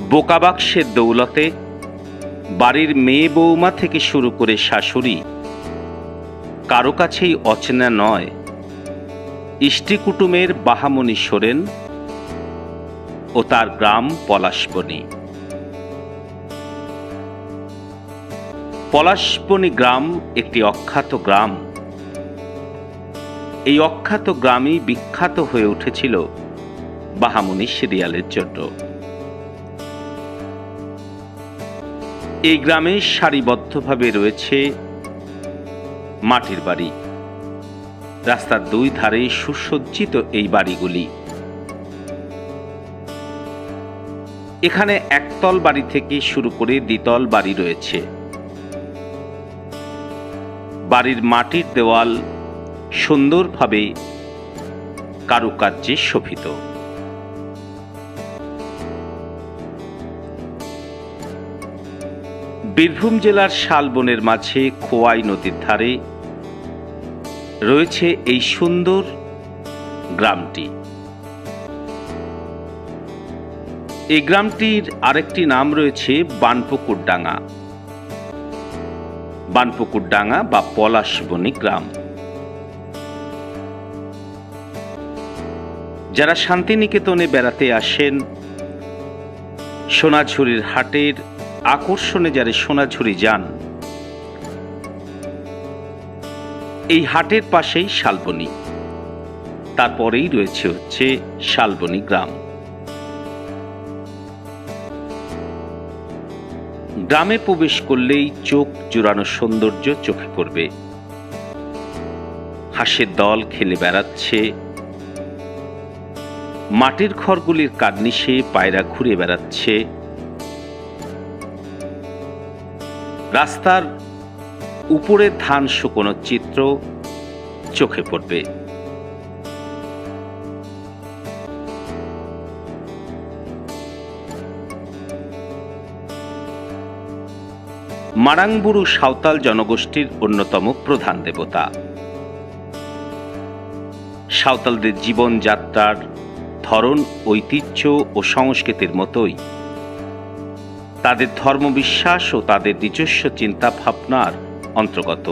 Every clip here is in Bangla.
বোকাবাক্সের দৌলতে বাড়ির মেয়ে বৌমা থেকে শুরু করে শাশুড়ি। কারও কাছেই অচেনা নয়। ইষ্টি কুটুমের বাহামণি সোরেন ও তার গ্রাম পলাশবনী। পলাশবনী গ্রাম একটি অখ্যাত গ্রাম। এই অখ্যাত গ্রামই বিখ্যাত হয়ে উঠেছিল বাহামণি সিরিয়ালের জন্য। এই গ্রামে সারিবদ্ধভাবে রয়েছে মাটির বাড়ি। রাস্তার দুই ধারে সুসজ্জিত এই বাড়িগুলি। এখানে একতল বাড়ি থেকে শুরু করে দ্বিতল বাড়ি রয়েছে। বাড়ির মাটির দেওয়াল সুন্দরভাবে কারুকার্যে শোভিত। বীরভূম জেলার শালবনের মাঝে খোয়াই নদীর ধারে রয়েছে এই সুন্দর গ্রামটি। এই গ্রামটির আরেকটি নাম রয়েছে বানপুকুর ডাঙ্গা বানপুকুর ডাঙ্গা বা পলাশবনী গ্রাম। যারা শান্তিনিকেতনে বেড়াতে আসেন, সোনাঝুরির হাটের আকর্ষণে যারা সোনাঝুরি যান, এই হাটের পাশেই শালবনী। তারপরেই রয়েছে হচ্ছে শালবনী গ্রাম। গ্রামে প্রবেশ করলেই চোখ জুড়ানো সৌন্দর্য চোখে পড়বে। হাঁসের দল খেলে বেড়াচ্ছে। মাটির ঘরগুলির কার্নিশে পায়রা ঘুরে বেড়াচ্ছে। রাস্তার উপরে ধান শুকোনো চিত্র চোখে পড়বে। মারাংবুরু সাঁওতাল জনগোষ্ঠীর অন্যতম প্রধান দেবতা। সাঁওতালদের জীবনযাত্রার ধরন, ঐতিহ্য ও সংস্কৃতির মতোই। তাদের ধর্মবিশ্বাস ও তাদের নিজস্ব চিন্তা ভাবনার অন্তর্গত।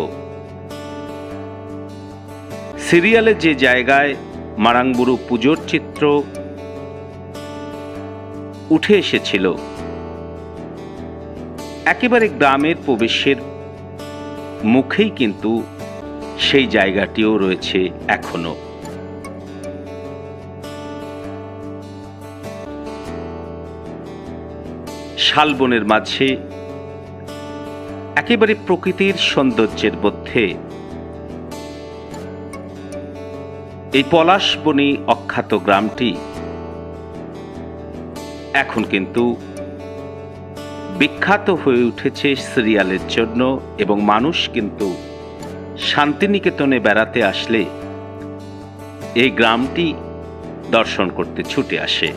সিরিয়ালে যে জায়গায় মারাংবুরু পুজোর চিত্র উঠে এসেছিল, একেবারে গ্রামের প্রবেশের মুখেই কিন্তু সেই জায়গাটিও রয়েছে এখনও। শালবনের মাঝে একেবারে প্রকৃতির সৌন্দর্যের মধ্যে এই পলাশবনী অখ্যাত গ্রামটি এখন কিন্তু বিখ্যাত হয়ে উঠেছে সিরিয়ালের জন্য এবং মানুষ কিন্তু শান্তিনিকেতনে বেড়াতে আসলে এই গ্রামটি দর্শন করতে ছুটে আসে।